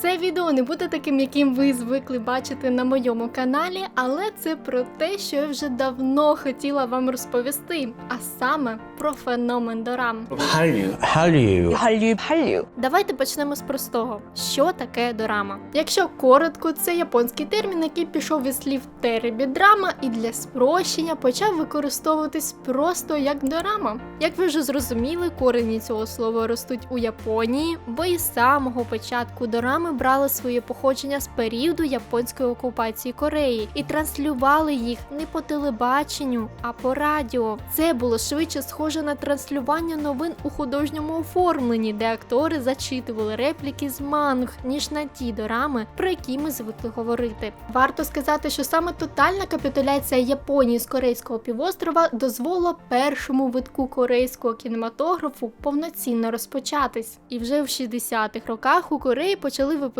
Sí. Відео не буде таким, яким ви звикли бачити на моєму каналі, але це про те, що я вже давно хотіла вам розповісти, а саме про феномен дорам. Давайте почнемо з простого: що таке дорама. Якщо коротко, це японський термін, який пішов із слів теребі драма і для спрощення почав використовуватись просто як дорама. Як ви вже зрозуміли, корені цього слова ростуть у Японії, бо і з самого початку дорами брали своє походження з періоду японської окупації Кореї і транслювали їх не по телебаченню, а по радіо. Це було швидше схоже на транслювання новин у художньому оформленні, де актори зачитували репліки з манг, ніж на ті дорами, про які ми звикли говорити. Варто сказати, що саме тотальна капітуляція Японії з корейського півострова дозволила першому витку корейського кінематографу повноцінно розпочатись. І вже в 60-х роках у Кореї почали випускати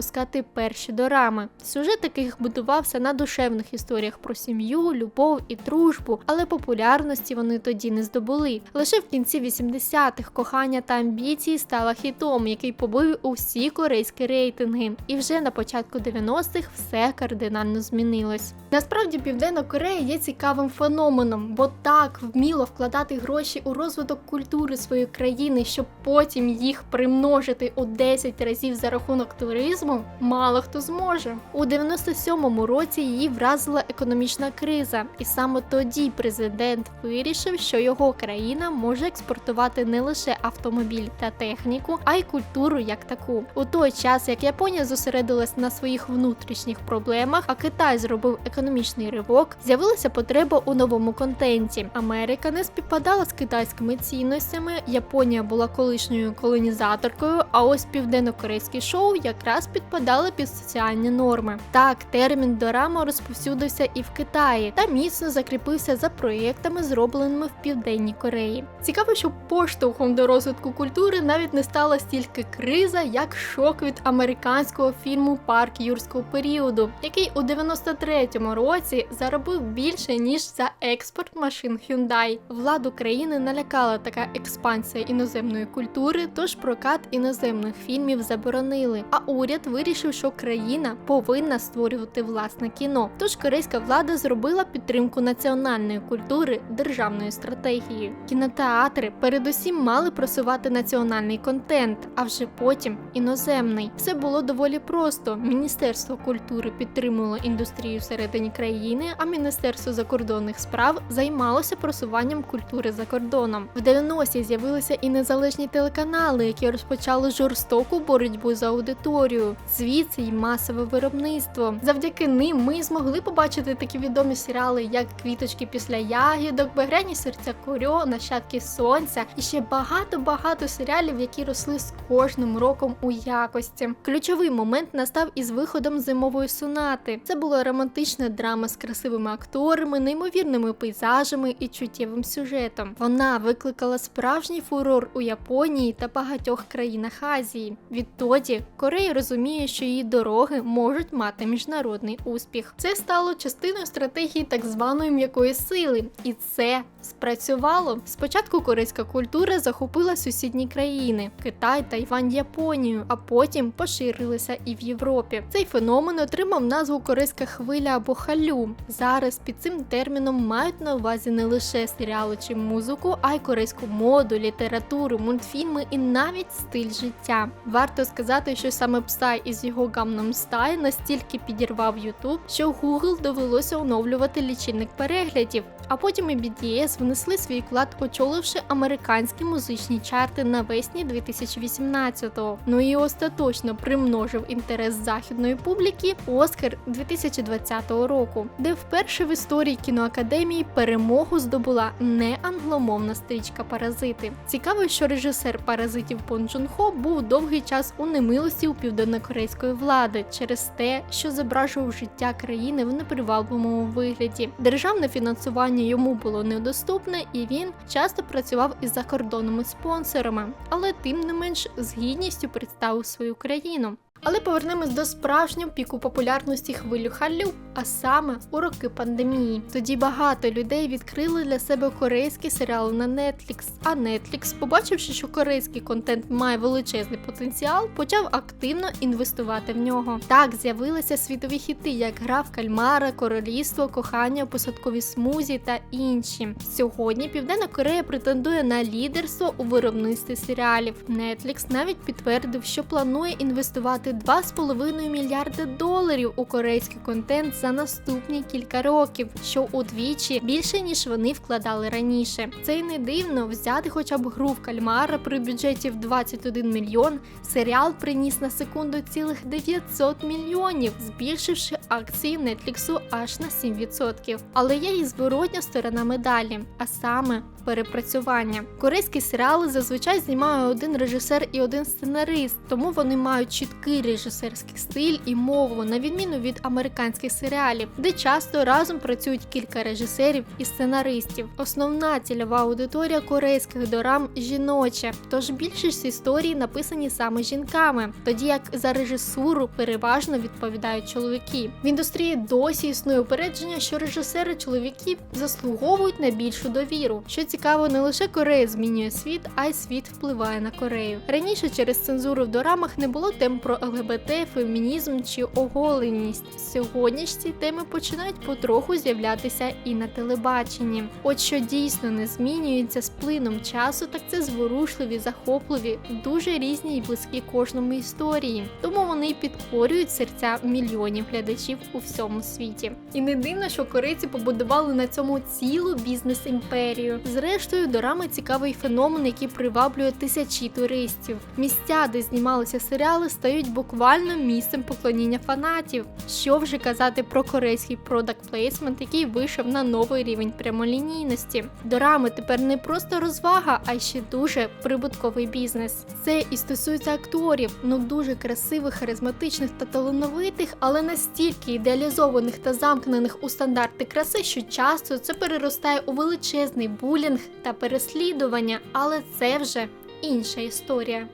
перші дорами. Сюжет таких будувався на душевних історіях про сім'ю, любов і дружбу, але популярності вони тоді не здобули. Лише в кінці 80-х кохання та амбіції стала хітом, який побив усі корейські рейтинги. І вже на початку 90-х все кардинально змінилось. Насправді Південна Корея є цікавим феноменом, бо так вміло вкладати гроші у розвиток культури своєї країни, щоб потім їх примножити у 10 разів за рахунок туризму, мало хто зможе. У 97-му році її вразила економічна криза, і саме тоді президент вирішив, що його країна може експортувати не лише автомобіль та техніку, а й культуру як таку. У той час, як Японія зосередилась на своїх внутрішніх проблемах, а Китай зробив економічний ривок, з'явилася потреба у новому контенті. Америка не співпадала з китайськими цінностями. Японія була колишньою колонізаторкою. А ось південно-корейські шоу якраз підпадали під соціальні норми. Так, термін дорама розповсюдився і в Китаї та міцно закріпився за проєктами, зробленими в південній Кореї. Цікаво, що поштовхом до розвитку культури навіть не стала стільки криза, як шок від американського фільму Парк юрського періоду, який у 93-му році заробив більше ніж за експорт машин Hyundai. Владу країни налякала така експансія іноземної культури, тож прокат іноземних фільмів заборонили. А уряд вирішив, що країна повинна створювати власне кіно. Тож корейська влада зробила підтримку національної культури державною стратегією. Кінотеатри передусім мали просувати національний контент, а вже потім іноземний. Все було доволі просто. Міністерство культури підтримувало індустрію всередині країни, а Міністерство закордонних справ займалося просуванням культури за кордоном. В 90-ті з'явилися і незалежні телеканали, які розпочали жорстоку боротьбу за аудиторію, звідси й масове виробництво. Завдяки ним ми змогли побачити такі відомі серіали, як Квіточки після ягідок, Багряні серця Корьо, Нащадки сонця і ще багато-багато серіалів, які росли з кожним роком у якості. Ключовий момент настав із виходом зимової сонати. Це була романтична драма з красивими акторами, неймовірними пейзажами і чуттєвим сюжетом. Вона викликала справжній фурор у Японії та багатьох країнах Азії. Відтоді Корея розуміє, що її дороги можуть мати міжнародний успіх. Це стало частиною стратегії так званої м'якої сили, і це спрацювало. Спочатку корейська культура захопила сусідні країни Китай, Тайвань, Японію, а потім поширилася і в Європі. Цей феномен отримав назву корейська хвиля або халю. Зараз під цим терміном мають на увазі не лише серіали чи музику, а й корейську моду, літературу, мультфільми і навіть стиль життя. Варто сказати, що саме Psy із його Gangnam Style настільки підірвав YouTube, що Google довелося оновлювати лічильник переглядів. А потім і BTS внесли свій вклад, очоливши американські музичні чарти навесні 2018-го. Ну і остаточно примножив інтерес західної публіки Оскар 2020 року, де вперше в історії кіноакадемії перемогу здобула не англомовна стрічка Паразити. Цікаво, що режисер паразитів Пон Джун Хо був довгий час у немилості у південнокорейської влади через те, що зображував життя країни в непривабливому вигляді. Державне фінансування йому було недоступне, і він часто працював із закордонними спонсорами, але тим не менш з гідністю представив свою країну. Але повернемось до справжнього піку популярності хвилю Халлю, а саме у роки пандемії. Тоді багато людей відкрили для себе корейський серіал на Netflix, а Netflix, побачивши, що корейський контент має величезний потенціал, почав активно інвестувати в нього. Так з'явилися світові хіти, як гра в кальмара, королівство, кохання, у посадковій смузі та інші. Сьогодні Південна Корея претендує на лідерство у виробництві серіалів. Netflix навіть підтвердив, що планує інвестувати 2,5 мільярди доларів у корейський контент за наступні кілька років, що удвічі більше ніж вони вкладали раніше. Це й не дивно взяти хоча б гру в кальмара при бюджеті в 21 мільйон. Серіал приніс на секунду цілих 900 мільйонів, збільшивши акції Нетфліксу аж на 7%. Але є і зворотня сторона медалі, а саме перепрацювання. Корейські серіали зазвичай знімає один режисер і один сценарист, тому вони мають чіткий режисерський стиль і мову, на відміну від американських серіалів, де часто разом працюють кілька режисерів і сценаристів. Основна цільова аудиторія корейських дорам жіноча, тож більшість історій написані саме жінками, тоді як за режисуру переважно відповідають чоловіки. В індустрії досі існує упередження, що режисери чоловіки заслуговують на більшу довіру. Що цікаво, не лише Корея змінює світ, а й світ впливає на Корею. Раніше через цензуру в дорамах не було тем про ЛГБТ, фемінізм чи оголеність. Сьогодні ж ці теми починають потроху з'являтися і на телебаченні. От що дійсно не змінюється з плином часу, так це зворушливі, захопливі, дуже різні і близькі кожному історії. Тому вони підкорюють серця мільйонів глядачів у всьому світі. І не дивно, що корейці побудували на цьому цілу бізнес-імперію. Зрештою, дорами цікавий феномен, який приваблює тисячі туристів. Місця, де знімалися серіали, стають буквально місцем поклоніння фанатів. Що вже казати про корейський продакт плейсмент, який вийшов на новий рівень прямолінійності. Дорами тепер не просто розвага, а ще дуже прибутковий бізнес. Це і стосується акторів, ну дуже красивих, харизматичних та талановитих, але настільки ідеалізованих та замкнених у стандарти краси, що часто це переростає у величезний булінг та переслідування, але це вже інша історія.